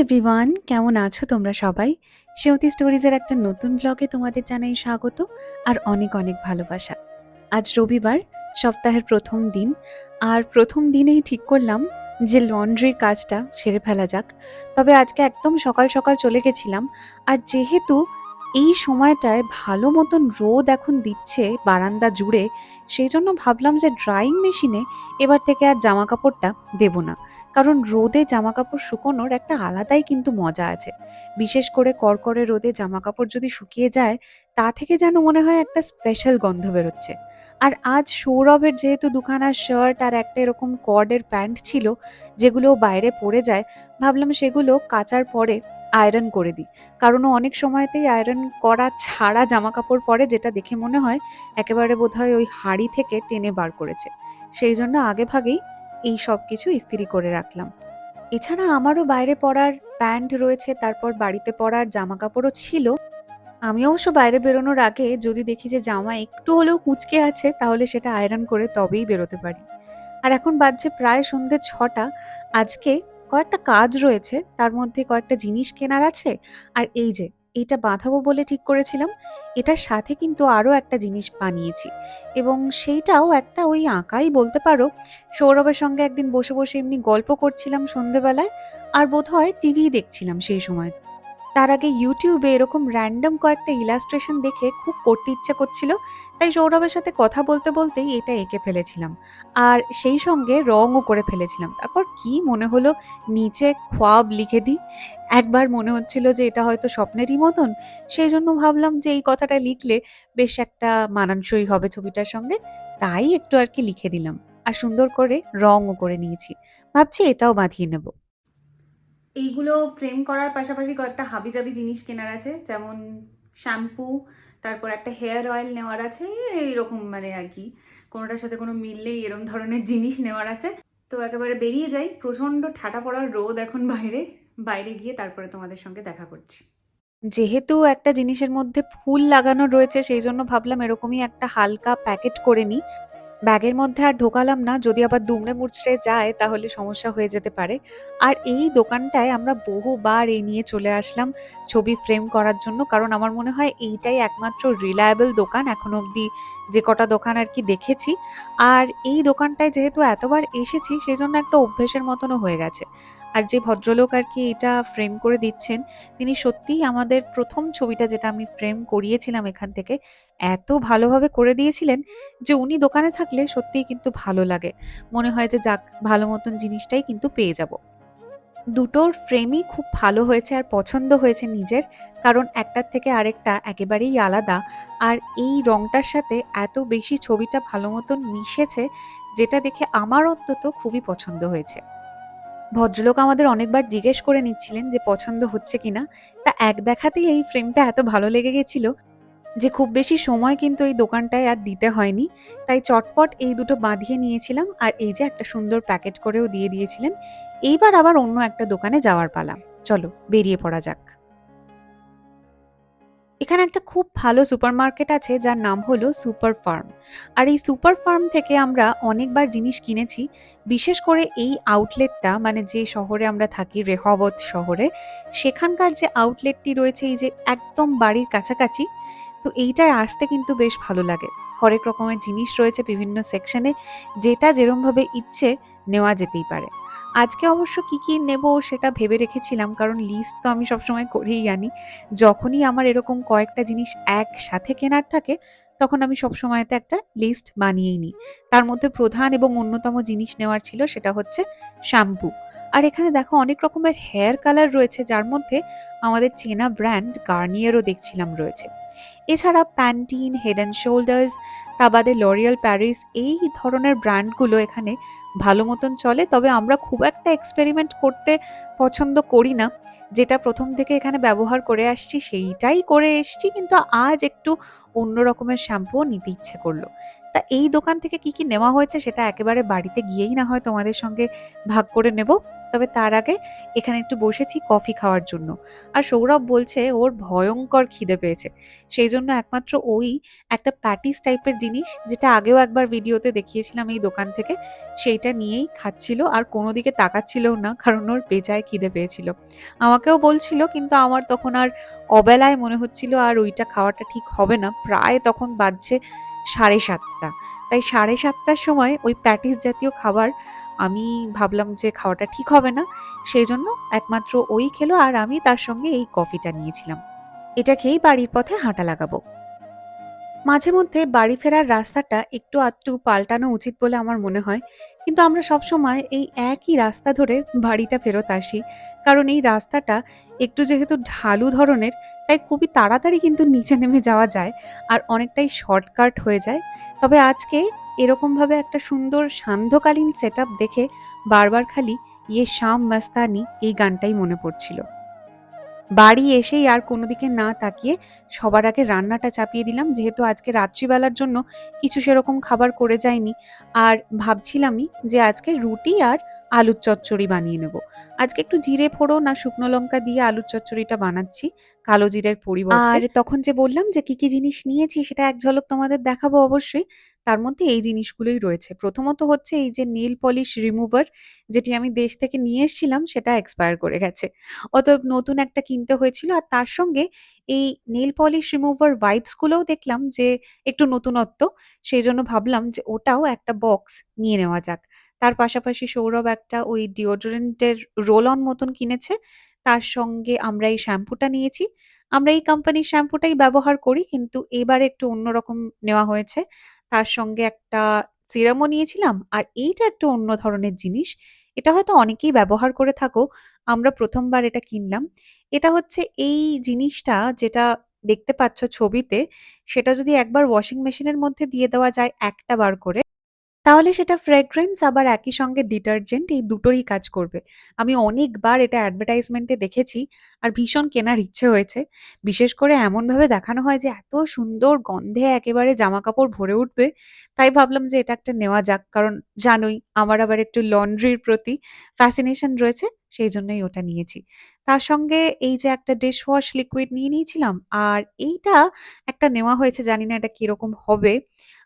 Everyone কেমন আছো তোমরা সবাই? সেওতি স্টোরিজের একটা নতুন ব্লগে তোমাদের জানাই স্বাগত আর অনেক অনেক ভালোবাসা। আজ রবিবার, সপ্তাহের প্রথম দিন, আর প্রথম দিনেই ঠিক করলাম যে লন্ড্রির কাজটা সেরে ফেলা যাক। তবে আজকে একদম সকাল সকাল চলে গেছিলাম আর যেহেতু এই সময়টায় ভালো মতন রোদ এখন দিচ্ছে বারান্দা জুড়ে, সেই জন্য ভাবলাম যে ড্রাইং মেশিনে এবার থেকে আর জামা কাপড়টা দেবো না। কারণ রোদে জামা কাপড় শুকোনোর একটা আলাদাই কিন্তু মজা আছে। বিশেষ করে কড়কড়ে রোদে জামা কাপড় যদি শুকিয়ে যায়, তা থেকে যেন মনে হয় একটা স্পেশাল গন্ধ বেরোচ্ছে। আর আজ সৌরভের যেহেতু দুখানা শার্ট আর একটা এরকম কর্ডের প্যান্ট ছিল, যেগুলো বাইরে পড়ে যায়, ভাবলাম সেগুলো কাচার পরে আয়রন করে দিই। কারণ অনেক সময়তেই আয়রন করা ছাড়া জামা কাপড় পরে, যেটা দেখে মনে হয় একেবারে বোধহয় ওই হাড়ি থেকে টেনে বার করেছে। সেই জন্য আগে ভাগেই এই সব কিছু ইস্ত্রি করে রাখলাম। এছাড়া আমারও বাইরে পরার প্যান্ট রয়েছে, তারপর বাড়িতে পরার জামা কাপড়ও ছিল। আমি অবশ্য বাইরে বেরোনোর আগে যদি দেখি যে জামা একটু হলেও কুঁচকে আছে, তাহলে সেটা আয়রন করে তবেই বেরোতে পারি। আর এখন বাজছে প্রায় সন্ধ্যে ছটা। আজকে কয়েকটা কাজ রয়েছে, তার মধ্যে কয়েকটা জিনিস কেনার আছে। আর এই যে এইটা বাঁধাবো বলে ঠিক করেছিলাম, এটার সাথে কিন্তু আরও একটা জিনিস বানিয়েছি। এবং সেইটাও একটা ওই আঁকাই বলতে পারো, সৌরভের সঙ্গে একদিন বসে বসে এমনি গল্প করছিলাম সন্ধেবেলায়, আর বোধহয় টিভি দেখছিলাম সেই সময়। তার আগে ইউটিউবে এরকম র্যান্ডম কয়েকটা ইলাস্ট্রেশন দেখে খুব করতে ইচ্ছা করছিল, তাই সৌরভের সাথে কথা বলতে বলতেই এটা এঁকে ফেলেছিলাম। আর সেই সঙ্গে রঙও করে ফেলেছিলাম। তারপর কি মনে হলো নিচে খোয়াব লিখে দিই। একবার মনে হচ্ছিল যে এটা হয়তো স্বপ্নেরই মতন, সেই জন্য ভাবলাম যে এই কথাটা লিখলে বেশ একটা মানানসই হবে ছবিটার সঙ্গে। তাই একটু আর কি লিখে দিলাম। আর সুন্দর করে রঙও করে নিয়েছি। ভাবছি এটাও বাঁধিয়ে নেব। এইগুলো ফ্রেম করার পাশাপাশি কয়েকটা হাবিজাবি জিনিস কেনার আছে, যেমন শ্যাম্পু তারপর একটা হেয়ার অয়েল নেওয়ার আছে, এইরকম মানে আর কি। কোনোটার সাথে কোনো মিললেই এরকম ধরনের জিনিস নেওয়ার আছে। তো একেবারে বেরিয়ে যাই, প্রচণ্ড ঠাটা পড়ার রোদ এখন বাইরে বাইরে গিয়ে তারপরে তোমাদের সঙ্গে দেখা করছি। যেহেতু একটা জিনিসের মধ্যে ফুল লাগানো রয়েছে, সেই জন্য ভাবলাম এরকমই একটা হালকা প্যাকেট করে নিই। ব্যাগের মধ্যে আর ঢোকালাম না, যদি আবার দুমড়ে মুচড়ে যায় তাহলে সমস্যা হয়ে যেতে পারে। আর এই দোকানটায় আমরা বহুবার এই নিয়ে চলে আসলাম ছবি ফ্রেম করার জন্য, কারণ আমার মনে হয় এইটাই একমাত্র রিলায়েবল দোকান এখন অবধি যে কটা দোকান আর কি দেখেছি। আর এই দোকানটায় যেহেতু এতবার এসেছি সেই জন্য একটা অভ্যেসের মতনও হয়ে গেছে। আর যে ভদ্রলোক আর কি এটা ফ্রেম করে দিচ্ছেন, তিনি সত্যিই আমাদের প্রথম ছবিটা যেটা আমি ফ্রেম করিয়েছিলাম এখান থেকে, এত ভালোভাবে করে দিয়েছিলেন যে উনি দোকানে থাকলে সত্যিই কিন্তু ভালো লাগে। মনে হয় যে যাক, ভালো মতন জিনিসটাই কিন্তু পেয়ে যাব। দুটোর ফ্রেমই খুব ভালো হয়েছে আর পছন্দ হয়েছে নিজের, কারণ একটার থেকে আরেকটা একেবারেই আলাদা। আর এই রংটার সাথে এত বেশি ছবিটা ভালো মতন মিশেছে, যেটা দেখে আমার অন্তত খুবই পছন্দ হয়েছে। ভদ্রলোক আমাদের অনেকবার জিজ্ঞেস করে নিচ্ছিলেন যে পছন্দ হচ্ছে কিনা। তা এক দেখাতেই এই ফ্রেমটা এত ভালো লেগে গেছিল যে খুব বেশি সময় কিন্তু এই দোকানটায় আর দিতে হয়নি। তাই চটপট এই দুটো বাঁধিয়ে নিয়েছিলাম আর এই যে একটা সুন্দর প্যাকেট করেও দিয়ে দিয়েছিলেন। এইবার আবার অন্য একটা দোকানে যাওয়ার পালা। চলো, বেরিয়ে পড়া যাক। এখানে একটা খুব ভালো সুপারমার্কেট আছে যার নাম হলো সুপার ফার্ম। আর এই সুপার ফার্ম থেকে আমরা অনেকবার জিনিস কিনেছি, বিশেষ করে এই আউটলেটটা মানে যে শহরে আমরা থাকি রেহবত শহরে, সেখানকার যে আউটলেটটি রয়েছে, এই যে একদম বাড়ির কাছাকাছি, তো এইটায় আসতে কিন্তু বেশ ভালো লাগে। হরেক রকমের জিনিস রয়েছে বিভিন্ন সেকশনে, যেটা যেরমভাবে ইচ্ছে, নেওয়া যেতেই পারে। আজকে অবশ্য কি কি নেব সেটা ভেবে রেখেছিলাম, কারণ লিস্ট তো আমি সবসময় করেই আনি। যখনই আমার এরকম কয়েকটা জিনিস একসাথে কেনার থাকে, তখন আমি সবসময়তে একটা লিস্ট বানিয়েই নিই। তার মধ্যে প্রধান এবং অন্যতম জিনিস নেওয়ার ছিল সেটা হচ্ছে শ্যাম্পু। আর এখানে দেখো অনেক রকমের হেয়ার কালার রয়েছে, যার মধ্যে আমাদের চেনা ব্র্যান্ড গার্নিয়ারও দেখছিলাম রয়েছে। এছাড়া প্যান্টিন হেড অ্যান্ড শোল্ডার্স তা বাদে লরিয়াল প্যারিস এই ধরনের ব্র্যান্ডগুলো এখানে ভালো মতন চলে, তবে আমরা খুব একটা এক্সপেরিমেন্ট করতে পছন্দ করি না। যেটা প্রথম থেকে এখানে ব্যবহার করে আসছি, সেইটাই করে এসছি, কিন্তু আজ একটু অন্য রকমের শ্যাম্পুও নিতে ইচ্ছে করল। তা এই দোকান থেকে কি কি নেওয়া হয়েছে, সেটা একেবারে বাড়িতে গিয়েই না হয় তোমাদের সঙ্গে ভাগ করে নেব। তবে তার আগে এখানে একটু বসেছি কফি খাওয়ার জন্য। আর সৌরভ বলছে ওর ভয়ঙ্কর খিদে পেয়েছে। সেই জন্য একমাত্র ওই একটা প্যাটিস টাইপের জিনিস যেটা আগেও একবার ভিডিওতে দেখিয়েছিলাম এই দোকান থেকে, সেইটা নিয়েই খাচ্ছিল আর কোনো দিকে তাকাচ্ছিলও না কারণ ওর বেজায় খিদে পেয়েছিল। আমাকেও বলছিল কিন্তু আমার তখন আর অবেলায় মনে হচ্ছিল আর ওইটা খাওয়াটা ঠিক হবে না। প্রায় তখন বাজছে সাড়ে সাতটা। তাই সাড়ে সাতটার সময় ওই প্যাটিস জাতীয় খাবার আমি ভাবলাম যে খাওয়াটা ঠিক হবে না সেই জন্য একমাত্র ওই খেলো আর আমি তার সঙ্গে এই কফিটা নিয়েছিলাম। এটা খেয়েই বাড়ির পথে হাঁটা লাগাবো। মাঝে মধ্যে বাড়ি ফেরার রাস্তাটা একটু আধটু পাল্টানো উচিত বলে আমার মনে হয়। কিন্তু আমরা সবসময় এই একই রাস্তা ধরে বাড়িটা ফেরত আসি। কারণ এই রাস্তাটা একটু যেহেতু ঢালু ধরনের, তাই খুবই তাড়াতাড়ি কিন্তু নিচে নেমে যাওয়া যায় আর অনেকটাই শর্টকাট হয়ে যায়। তবে আজকে এরকমভাবে একটা সুন্দর সান্ধ্যকালীন সেট দেখে বারবার খালি ইয়ে শাম মাস্তানি এই গানটাই মনে পড়ছিল। বাড়ি এসেই আর কোনো দিকে না তাকিয়ে সবার আগে রান্নাটা চাপিয়ে দিলাম। যেহেতু আজকে রাত্রিবেলার জন্য কিছু সেরকম খাবার করে যায়নি আর ভাবছিলামই যে আজকে রুটি আর আলুর চচ্চড়ি বানিয়ে নেব। আজকে একটু জিরে ফোড়ন আর শুকনো লঙ্কা দিয়ে আলুর চচ্চড়িটা বানাচ্ছি, কালো জিরের পরিবর্তে। আর তখন যে বললাম যে কি কি জিনিস নিয়েছি সেটা এক ঝলক তোমাদের দেখাবো অবশ্যই, তার মধ্যে এই জিনিসগুলোই রয়েছে। প্রথমত হচ্ছে এই যে নেল পলিশ রিমুভার, যেটি আমি দেশ থেকে নিয়ে এসেছিলাম, সেটা এক্সপায়ার করে গেছে। অতএব নতুন একটা কিনতে হয়েছিল আর তার সঙ্গে এই নেল পলিশ রিমুভার গুলোও দেখলাম যে একটু নতুনত্ব, সেই জন্য ভাবলাম যে ওটাও একটা বক্স নিয়ে নেওয়া যাক। তার পাশাপাশি সৌরভ একটা ওই ডিওডোরেন্টের রোল অন মতন কিনেছে। তার সঙ্গে আমরা এই শ্যাম্পুটা নিয়েছি। আমরা এই কোম্পানির শ্যাম্পুটাই ব্যবহার করি, কিন্তু এবার একটু অন্যরকম নেওয়া হয়েছে। তার সঙ্গে একটা সিরামও নিয়েছিলাম, আর এইটা একটা অন্য ধরনের জিনিস। এটা হয়তো অনেকেই ব্যবহার করে থাকো, আমরা প্রথমবার এটা কিনলাম। এটা হচ্ছে এই জিনিসটা যেটা দেখতে পাচ্ছ ছবিতে, সেটা যদি একবার ওয়াশিং মেশিনের মধ্যে দিয়ে দেওয়া যায় একটা বার করে। তাহলে সেটা ফ্রেগ্রেন্স আবার একই সঙ্গে ডিটারজেন্ট এই দুটোরই কাজ করবে। আমি অনেকবার এটা অ্যাডভার্টাইজমেন্টে দেখেছি আর ভীষণ কেনার ইচ্ছে হয়েছে। বিশেষ করে এমনভাবে দেখানো হয় যে এত সুন্দর গন্ধে একেবারে জামা কাপড় ভরে উঠবে, তাই ভাবলাম যে এটা একটা নেওয়া যাক, কারণ জানোই আমার আবার একটু লন্ড্রির প্রতি ফ্যাসিনেশন রয়েছে, সেই জন্যই ওটা নিয়েছি। তার সঙ্গে এই যে একটা ডিশ ওয়াশ লিকুইড নিয়ে নিয়েছিলাম, আর এইটা একটা নেওয়া হয়েছে, জানি না এটা কীরকম হবে।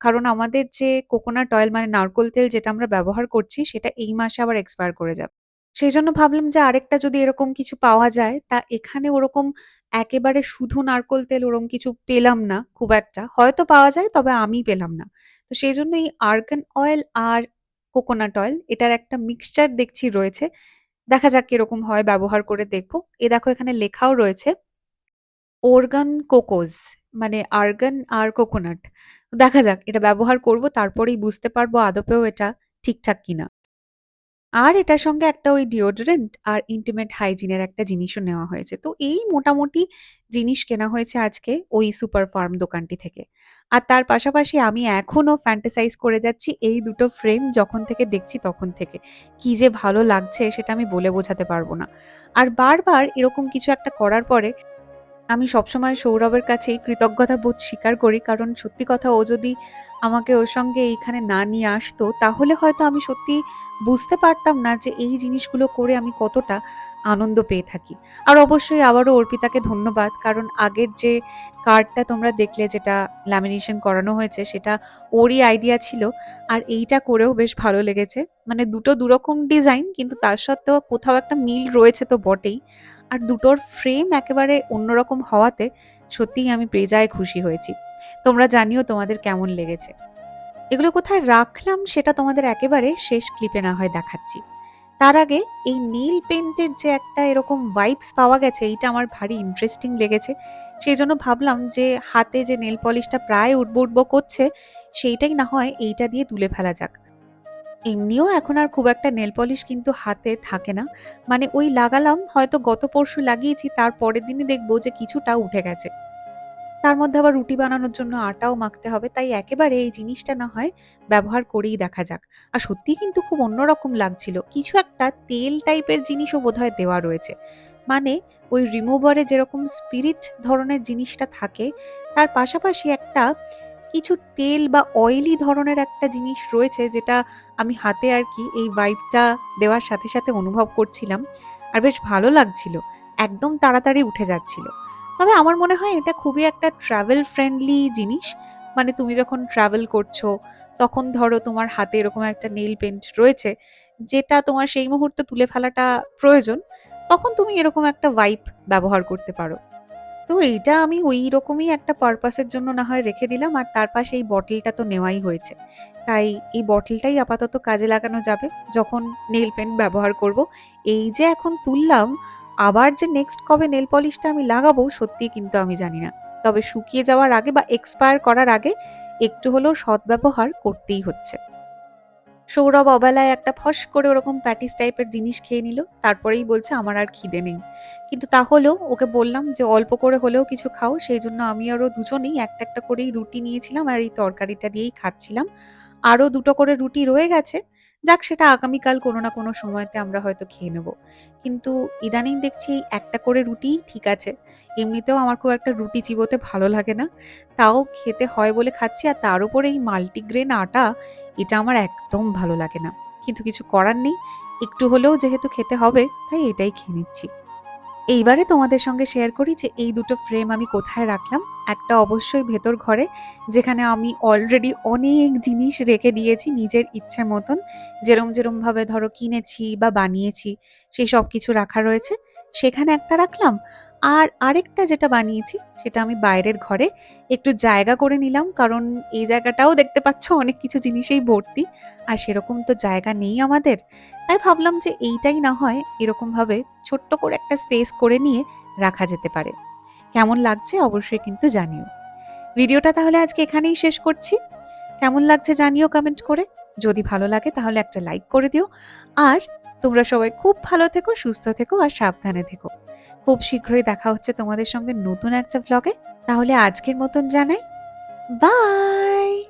কারণ আমাদের যে কোকোনাট অয়েল মানে নারকোল তেল যেটা আমরা ব্যবহার করছি, সেটা এই মাসে আবার এক্সপায়ার করে যাবে। সেই জন্য ভাবলাম যে আরেকটা যদি এরকম কিছু পাওয়া যায়, তা এখানে ওরকম একেবারে শুধু নারকোল তেল ওরকম কিছু পেলাম না, খুব একটা। হয়তো পাওয়া যায়, তবে আমি পেলাম না। তো সেই জন্য এই আর্গান অয়েল আর কোকোনাট অয়েল এটার একটা মিক্সচার দেখছি রয়েছে। দেখা যাক কীরকম হয়, ব্যবহার করে দেখব। এ দেখো এখানে লেখাও রয়েছে অর্গান কোকোজ মানে আর্গান আর কোকোনাট দেখা যাক, এটা ব্যবহার করব, তারপরেই বুঝতে পারব আদপেও এটা ঠিকঠাক কিনা। আর এটার সঙ্গে একটা ওই ডিওডোরেন্ট আর ইন্টিমেট হাইজিনের একটা জিনিসও নেওয়া হয়েছে। তো এই মোটামুটি জিনিস কেনা হয়েছে আজকে ওই সুপার ফার্ম দোকানটি থেকে। আর তার পাশাপাশি আমি এখনও ফ্যান্টাসাইজ করে যাচ্ছি এই দুটো ফ্রেম যখন থেকে দেখছি তখন থেকে। কি যে ভালো লাগছে সেটা আমি বলে বোঝাতে পারব না। আর বারবার এরকম কিছু একটা করার পরে আমি সবসময় সৌরভের কাছেই কৃতজ্ঞতা বোধ স্বীকার করি, কারণ সত্যি কথা ও যদি আমাকে ওর সঙ্গে এইখানে না নিয়ে আসতো, তাহলে হয়তো আমি সত্যি বুঝতে পারতাম না যে এই জিনিসগুলো করে আমি কতটা আনন্দ পেয়ে থাকি। আর অবশ্যই আবারও অর্পিতাকে ধন্যবাদ, কারণ আগের যে কার্ডটা তোমরা দেখলে যেটা ল্যামিনেশন করানো হয়েছে, সেটা ওরই আইডিয়া ছিল, আর এইটা করেও বেশ ভালো লেগেছে। মানে দুটো দুরকম ডিজাইন কিন্তু তার সত্ত্বেও কোথাও একটা মিল রয়েছে তো বটেই। আর দুটোর ফ্রেম একেবারে অন্যরকম হওয়াতে সত্যিই আমি বেজায় খুশি হয়েছি। তোমরা জানিও তোমাদের কেমন লেগেছে। এগুলো কোথায় রাখলাম সেটা তোমাদের একেবারে শেষ ক্লিপে না হয় দেখাচ্ছি। তার আগে এই নীল পেন্টের যে একটা এরকম ভাইবস পাওয়া গেছে, এইটা আমার ভারী ইন্টারেস্টিং লেগেছে। সেই জন্য ভাবলাম যে হাতে যে নেল পলিশটা প্রায় উঠবো উঠবো করছে, সেইটাই না হয় এইটা দিয়ে তুলে ফেলা যাক। এমনিও এখন আর খুব একটা নেল পলিশ কিন্তু হাতে থাকে না। মানে ওই লাগালাম, হয়তো গত পরশু লাগিয়েছি, তার পরের দিনই দেখব যে কিছুটা উঠে গেছে। তার মধ্যে আবার রুটি বানানোর জন্য আটাও মাখতে হবে, তাই একেবারে এই জিনিসটা না হয় ব্যবহার করেই দেখা যাক। আর সত্যি কিন্তু খুব অন্যরকম লাগছিল। কিছু একটা তেল টাইপের জিনিসও বোধহয় দেওয়া রয়েছে। মানে ওই রিমুভারে যেরকম স্পিরিট ধরনের জিনিসটা থাকে, তার পাশাপাশি একটা কিছু তেল বা অয়েলি ধরনের একটা জিনিস রয়েছে যেটা আমি হাতে আর কি এই ভাইবটা দেওয়ার সাথে সাথে অনুভব করছিলাম। আর বেশ ভালো লাগছিল, একদম তাড়াতাড়ি উঠে যাচ্ছিল। তবে আমার মনে হয় এটা খুবই একটা ট্রাভেল ফ্রেন্ডলি জিনিস। মানে তুমি যখন ট্রাভেল করছ, তখন ধরো তোমার হাতে এরকম একটা নেল পেন্ট রয়েছে, যেটা তোমার সেই মুহূর্তে তুলে ফেলাটা প্রয়োজন, তখন তুমি এরকম একটা ওয়াইপ ব্যবহার করতে পারো। তো এইটা আমি ওই রকমই একটা পারপাসের জন্য না হয় রেখে দিলাম, আর তার পাশে এই বটলটা তো নেওয়াই হয়েছে। তাই এই বটলটাই আপাতত কাজে লাগানো যাবে, যখন নেল পেন্ট ব্যবহার করব। এই যে এখন তুললাম, আবার যে নেক্সট কবে নেল পলিশটা আমি লাগাবো, সত্যিই কিন্তু আমি জানি না। তবে শুকিয়ে যাওয়ার আগে বা এক্সপায়ার করার আগে, একটু হলেও সদ্ব্যবহার করতেই হচ্ছে। সৌরভ অবেলায় একটা ফস করে ওরকম প্যাটিস টাইপের জিনিস খেয়ে নিল, তারপরেই বলছে, আমার আর খিদে নেই। কিন্তু তাহলেও ওকে বললাম যে, অল্প করে হলেও কিছু খাও, সেই জন্য আমি আরও দুজনেই একটা একটা করেই রুটি নিয়েছিলাম আর এই তরকারিটা দিয়েই খাচ্ছিলাম। আরও দুটো করে রুটি রয়ে গেছে যাক, সেটা আগামীকাল কোনো না কোনো সময়তে আমরা হয়তো খেয়ে নেব। কিন্তু ইদানিং দেখছি একটা করে রুটি ঠিক আছে, এমনিতেও আমার খুব একটা রুটি চিবোতে ভালো লাগে না। তাও খেতে হয় বলে খাচ্ছি আর তার উপরে এই মাল্টিগ্রেন আটা, এটা আমার একদম ভালো লাগে না। কিন্তু কিছু করার নেই, একটু হলেও যেহেতু খেতে হবে, তাই এটাই খেয়ে নিচ্ছি। এইবারে তোমাদের সঙ্গে শেয়ার করি যে এই দুটো ফ্রেম আমি কোথায় রাখলাম। একটা অবশ্যই ভেতর ঘরে, যেখানে আমি অলরেডি অনেক জিনিস রেখে দিয়েছি নিজের ইচ্ছে মতন। যেরম যেরমভাবে ধরো কিনেছি বা বানিয়েছি, সেই সব কিছু রাখা রয়েছে। সেখানে একটা রাখলাম। আর আরেকটা যেটা বানিয়েছি, সেটা আমি বাইরের ঘরে একটু জায়গা করে নিলাম, কারণ এই জায়গাটাও দেখতে পাচ্ছ অনেক কিছু জিনিসেই ভর্তি, আর সেরকম তো জায়গা নেই আমাদের। তাই ভাবলাম যে এইটাই না হয় এরকমভাবে ছোট্ট করে একটা স্পেস করে নিয়ে রাখা যেতে পারে। কেমন লাগছে অবশ্যই কিন্তু জানিও। ভিডিওটা তাহলে আজকে এখানেই শেষ করছি। কেমন লাগছে জানিও কমেন্ট করে। যদি ভালো লাগে তাহলে একটা লাইক করে দিও। আর তোমরা সবাই খুব ভালো থেকো, সুস্থ থেকো আর সাবধানে থেকো। খুব শীঘ্রই দেখা হচ্ছে তোমাদের সঙ্গে নতুন একটা ব্লগে তাহলে আজকের মতন জানাই বাই